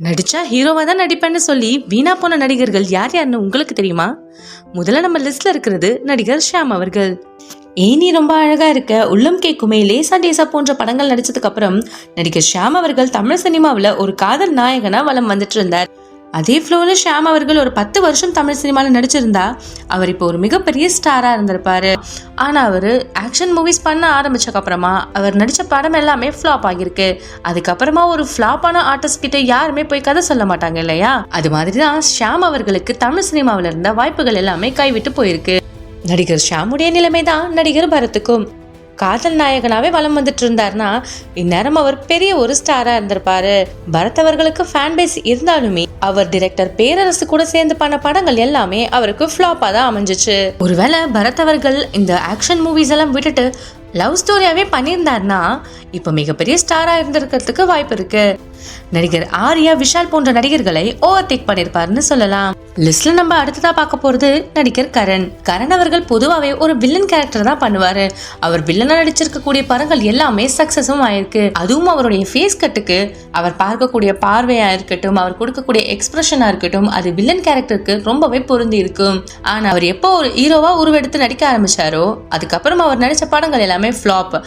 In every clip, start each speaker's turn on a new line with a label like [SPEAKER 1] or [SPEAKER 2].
[SPEAKER 1] நடிச்சா ஹீரோவா தான் நடிப்பேன்னு சொல்லி வீணா போன நடிகர்கள் யார் யாருன்னு உங்களுக்கு தெரியுமா? முதல்ல நம்ம லிஸ்ட்ல இருக்கிறது நடிகர் ஷியாம் அவர்கள். ஏனி ரொம்ப அழகா இருக்க உள்ளம் கேக்குமே லேசா டேசா போன்ற படங்கள் நடிச்சதுக்கு அப்புறம் நடிகர் ஷியாம் அவர்கள் தமிழ் சினிமாவில் ஒரு காதல் நாயகனா வலம் வந்துட்டு இருந்தார். அதே ஃப்ளோவில் ஷியாம் அவர்கள் ஒரு பத்து வருஷம் தமிழ் சினிமாவில் நடிச்சிருந்தா அவர் இப்போ ஒரு மிகப்பெரிய ஸ்டாராக இருந்திருப்பாரு. ஆனால் அவர் ஆக்ஷன் மூவிஸ் பண்ண ஆரம்பிச்சதுக்கப்புறமா அவர் நடித்த படம் எல்லாமே ஃப்ளாப் ஆகியிருக்கு. அதுக்கப்புறமா ஒரு ஃப்ளாப்பான ஆர்டிஸ்ட் கிட்ட யாருமே போய் கதை சொல்ல மாட்டாங்க இல்லையா? அது மாதிரி தான் ஷியாம் அவர்களுக்கு தமிழ் சினிமாவில் இருந்த வாய்ப்புகள் எல்லாமே கைவிட்டு போயிருக்கு. நடிகர் ஷியாமுடைய நிலைமை தான் நடிகர் பரத்துக்கும். காதல் நாயகனாவே வலம் வந்துட்டு இருந்தாருன்னா இந்நேரம் அவர் பெரிய ஒரு ஸ்டாரா இருந்திருப்பாரு. பரத் அவர்களுக்கு ஃபேன் பேஸ் இருந்தாலுமே அவர் டிரெக்டர் பேரரசு கூட சேர்ந்து பண்ண படங்கள் எல்லாமே அவருக்கு ஃப்ளாப்பா தான் அமைஞ்சிச்சு. ஒருவேளை பரத் அவர்கள் இந்த ஆக்ஷன் மூவிஸ் எல்லாம் விட்டுட்டு லவ் ஸ்டோரியாவே பண்ணியிருந்தாருன்னா இப்போ மிகப்பெரிய ஸ்டாரா இருந்திருக்கிறதுக்கு வாய்ப்பு இருக்கு. நடிகர் ஆர்யா விஷால் போன்ற நடிகர்களை ஓவர் டேக் பண்ணியிருப்பாருன்னு சொல்லலாம். லிஸ்ட்ல நம்ம அடுத்ததா பார்க்க போறது நடிகர் கரண். கரண் அவர்கள் பொதுவாகவே ஒரு வில்லன் கேரக்டர் தான் பண்ணுவாரு. அவர் வில்லனா நடிச்சிருக்கக்கூடிய படங்கள் எல்லாமே சக்சஸும் ஆயிருக்கு. அதுவும் அவருடைய ஃபேஸ் கட்டுக்கு அவர் பார்க்கக்கூடிய பார்வையா இருக்கட்டும் அவர் கொடுக்கக்கூடிய எக்ஸ்பிரஷனா இருக்கட்டும் அது வில்லன் கேரக்டருக்கு ரொம்பவே பொருந்தி இருக்கும். ஆனா அவர் எப்போ ஒரு ஹீரோவா உருவெடுத்து நடிக்க ஆரம்பிச்சாரோ அதுக்கப்புறம் அவர் நடிச்ச படங்கள் எல்லாமே ஃப்ளாப்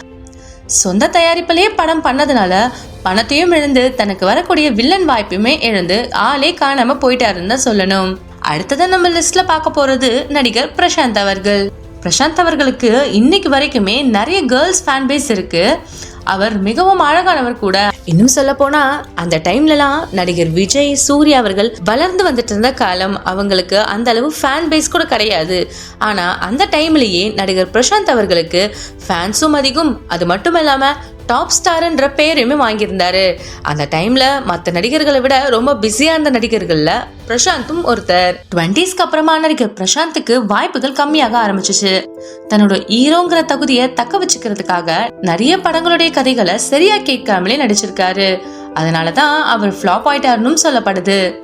[SPEAKER 1] சொந்த தயாரிப்பிலேயே படம் பண்ணதுனால பணத்தையும் இழந்து தனக்கு வரக்கூடிய வில்லன் வாய்ப்பையுமே இழந்து ஆளே காணாம போயிட்டாருன்னு தான் சொல்லணும். அடுத்ததை நம்ம லிஸ்ட்ல பார்க்க போறது நடிகர் பிரசாந்த் அவர்கள். பிரசாந்த் அவர்களுக்கு இன்னைக்கு வரைக்குமே நிறைய கேர்ள்ஸ் ஃபேன் பேஸ் இருக்கு. அவர் மிகவும் அழகானவர் கூட. இன்னும் சொல்ல போனா அந்த டைம்லலாம் நடிகர் விஜய் சூர்யா அவர்கள் வளர்ந்து வந்துட்டு இருந்த காலம் அவங்களுக்கு அந்த அளவு ஃபேன் பேஸ் கூட கிடையாது. ஆனா அந்த டைம்லயே நடிகர் பிரசாந்த் அவர்களுக்கு ஃபேன்ஸும் அதிகம். அது மட்டும் இல்லாம டாப் ஸ்டார்ன்ற பேரையுமே வாங்கியிருந்தாரு. அந்த டைம்ல மற்ற நடிகர்களை விட ரொம்ப பிஸியா இருந்த நடிகர்கள்ல பிரசாந்தும் ஒருத்தர். டுவெண்டிஸ்க்கு அப்புறமா நடிகர் பிரசாந்துக்கு வாய்ப்புகள் கம்மியாக ஆரம்பிச்சிச்சு. தன்னோட ஹீரோங்கிற தகுதியை தக்க வச்சுக்கிறதுக்காக நிறைய படங்களுடைய கதைகளை சரியா கேட்காமலே நடிச்சிருக்காரு. அதனாலதான் அவர் ஃப்ளாப் ஆயிட்டாருன்னு சொல்லப்படுது.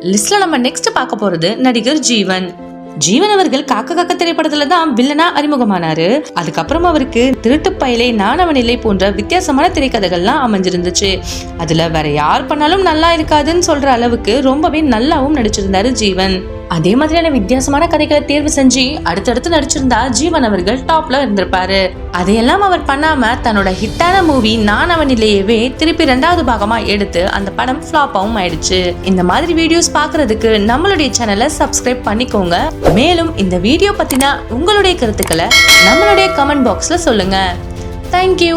[SPEAKER 1] லிஸ்ட்ல நம்ம நெக்ஸ்ட் பார்க்க போறது நடிகர் ஜீவன். ஜீவன் அவர்கள் காக்க காக்க திரைப்படத்துல தான் வில்லனா அறிமுகமானாரு. அதுக்கப்புறம் அவருக்கு திருட்டு பயலை நானவன் இல்லை போன்ற வித்தியாசமான திரைக்கதைகள்லாம் அமைஞ்சிருந்துச்சு. அதுல வேற யார் பண்ணாலும் நல்லா இருக்காதுன்னு சொல்ற அளவுக்கு ரொம்பவே நல்லாவும் நடிச்சிருந்தாரு ஜீவன். அதே மாதிரியான வித்தியாசமான கதைகளை தேர்வு செஞ்சு அடுத்தடுத்து நடிச்சிருந்தா ஜீவன் அவர்கள் டாப்ல இருந்திருப்பாரு. அதையெல்லாம் அவர் பண்ணாம தன்னோட ஹிட்டான மூவி நான் அவன் திருப்பி ரெண்டாவது பாகமா எடுத்து அந்த படம் ஃபிளாப்பாவும் ஆயிடுச்சு. இந்த மாதிரி வீடியோஸ் பாக்குறதுக்கு நம்மளுடைய சேனலை சப்ஸ்கிரைப் பண்ணிக்கோங்க. மேலும் இந்த வீடியோ பத்தின உங்களுடைய கருத்துக்களை நம்மளுடைய கமெண்ட் பாக்ஸ்ல சொல்லுங்க. தேங்க்யூ